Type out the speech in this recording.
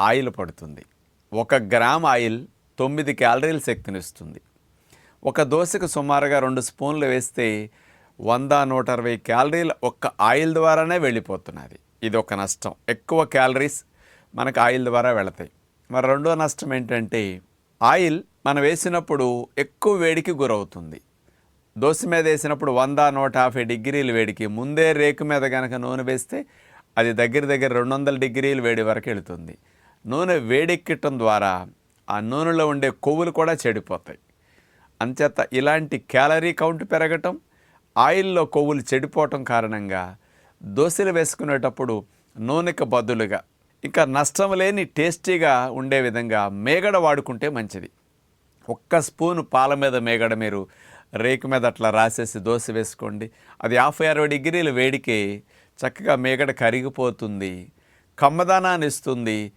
Oil పడుతుంది. ఒక gram oil తొమ్మిది క్యాలరీల శక్తినిస్తుంది ఒక దోశకు సుమారుగా రెండు స్పూన్లు వేస్తే వంద నూట అరవై క్యాలరీలు ఒక్క ఆయిల్ ద్వారానే వెళ్ళిపోతున్నది. ఇది ఒక నష్టం. ఎక్కువ క్యాలరీస్ మనకు ఆయిల్ ద్వారా వెళతాయి. మరి రెండో నష్టం ఏంటంటే ఆయిల్ మనం వేసినప్పుడు ఎక్కువ వేడికి గురవుతుంది. దోశ మీద వేసినప్పుడు వంద నూట యాభై డిగ్రీల వేడికి ముందే రేకు మీద కనుక నూనె వేస్తే అది దగ్గర దగ్గర రెండు వందల డిగ్రీలు వేడి వరకు వెళుతుంది. నూనె వేడెక్కటం ద్వారా ఆ నూనెలో ఉండే కొవ్వులు కూడా చెడిపోతాయి. అంచేత ఇలాంటి క్యాలరీ కౌంట్ పెరగటం ఆయిల్లో కొవ్వులు చెడిపోవటం కారణంగా దోశలు వేసుకునేటప్పుడు నూనెకు బదులుగా ఇంకా నష్టం లేని టేస్టీగా ఉండే విధంగా మేగడ వాడుకుంటే మంచిది. ఒక్క స్పూను పాల మీద మేగడ మీరు రేకు మీద అట్లా రాసేసి దోశ వేసుకోండి. అది యాభై అరవై డిగ్రీల వేడికి చక్కగా మేకడ కరిగిపోతుంది కమ్మదానాన్ని ఇస్తుంది